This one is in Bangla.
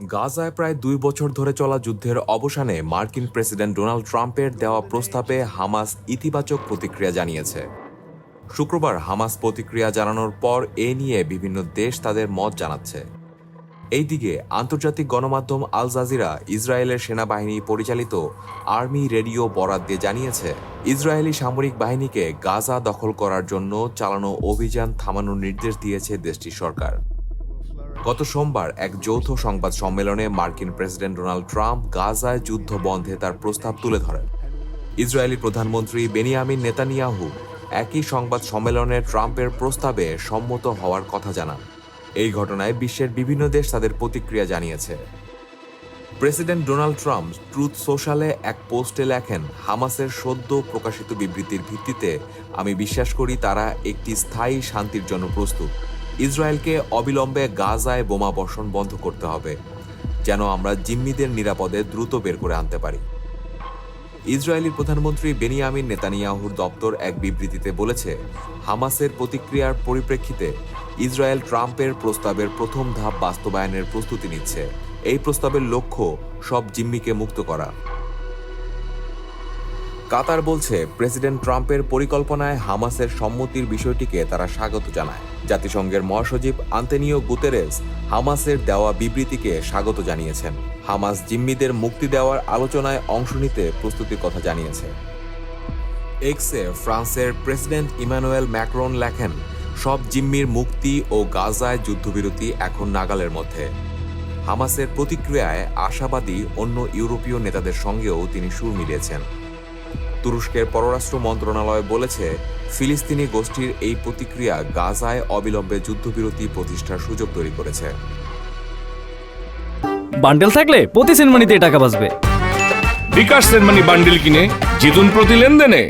গাজায় প্রায় দুই বছর ধরে চলা যুদ্ধের অবসানে মার্কিন প্রেসিডেন্ট ডোনাল্ড ট্রাম্পের দেওয়া প্রস্তাবে হামাস ইতিবাচক প্রতিক্রিয়া জানিয়েছে। শুক্রবার হামাস প্রতিক্রিয়া জানানোর পর এ নিয়ে বিভিন্ন দেশ তাদের মত জানাচ্ছে। এইদিকে আন্তর্জাতিক গণমাধ্যম আল জাজিরা ইসরায়েলের সেনাবাহিনী পরিচালিত আর্মি রেডিও বরাদ দিয়ে জানিয়েছে, ইসরায়েলি সামরিক বাহিনীকে গাজা দখল করার জন্য চালানো অভিযান থামানোর নির্দেশ দিয়েছে দেশটির সরকার। গত সোমবার এক যৌথ সংবাদ সম্মেলনে মার্কিন প্রেসিডেন্ট ডোনাল্ড ট্রাম্প গাজায় যুদ্ধ বন্ধে তার প্রস্তাব তুলে ধরেন। ইসরায়েলি প্রধানমন্ত্রী বেনিয়ামিন নেতানিয়াহু একই সংবাদ সম্মেলনে ট্রাম্পের প্রস্তাবে সম্মত হওয়ার কথা জানান। এই ঘটনায় বিশ্বের বিভিন্ন দেশ তাদের প্রতিক্রিয়া জানিয়েছে। প্রেসিডেন্ট ডোনাল্ড ট্রাম্প ট্রুথ সোশ্যালে এক পোস্টে লেখেন, হামাসের সদ্য প্রকাশিত বিবৃতির ভিত্তিতে আমি বিশ্বাস করি তারা একটি স্থায়ী শান্তির জন্য প্রস্তুত। ইসরায়েলকে অবিলম্বে গাজায় বোমা বর্ষণ বন্ধ করতে হবে, যেন আমরা জিম্মিদের নিরাপদে দ্রুত বের করে আনতে পারি। ইসরায়েলি প্রধানমন্ত্রী বেনিয়ামিন নেতানিয়াহুর দপ্তর এক বিবৃতিতে বলেছে, হামাসের প্রতিক্রিয়ার পরিপ্রেক্ষিতে ইসরায়েল ট্রাম্পের প্রস্তাবের প্রথম ধাপ বাস্তবায়নের প্রস্তুতি নিচ্ছে। এই প্রস্তাবের লক্ষ্য সব জিম্মিকে মুক্ত করা। কাতার বলছে প্রেসিডেন্ট ট্রাম্পের পরিকল্পনায় হামাসের সম্মতির বিষয়টিকে তারা স্বাগত জানায়। জাতিসংঘের মহাসচিব আন্তেনিও গুতেরেস হামাসের দেওয়া বিবৃতিকে স্বাগত জানিয়েছেন। হামাস জিম্মিদের মুক্তি দেওয়ার আলোচনায় অংশ নিতে প্রস্তুতির কথা জানিয়েছে। এক্সে ফ্রান্সের প্রেসিডেন্ট ইমানুয়েল ম্যাক্রন লেখেন, সব জিম্মির মুক্তি ও গাজায় যুদ্ধবিরতি এখন নাগালের মধ্যে। হামাসের প্রতিক্রিয়ায় আশাবাদী অন্য ইউরোপীয় নেতাদের সঙ্গেও তিনি সুর মিলিয়েছেন। তুরস্কের পররাষ্ট্র মন্ত্রণালয় বলেছে ফিলিস্তিনি গোষ্ঠীর এই প্রতিক্রিয়া গাজায় অবিলম্বে যুদ্ধবিরতি প্রতিষ্ঠার সুযোগ তৈরি করেছে। বান্ডেল থাকলে প্রতি সেনমানিতে টাকা বাঁচবে। বিকাশ সেনমানি বান্ডেল কিনে জিতুন প্রতি লেনদেনে।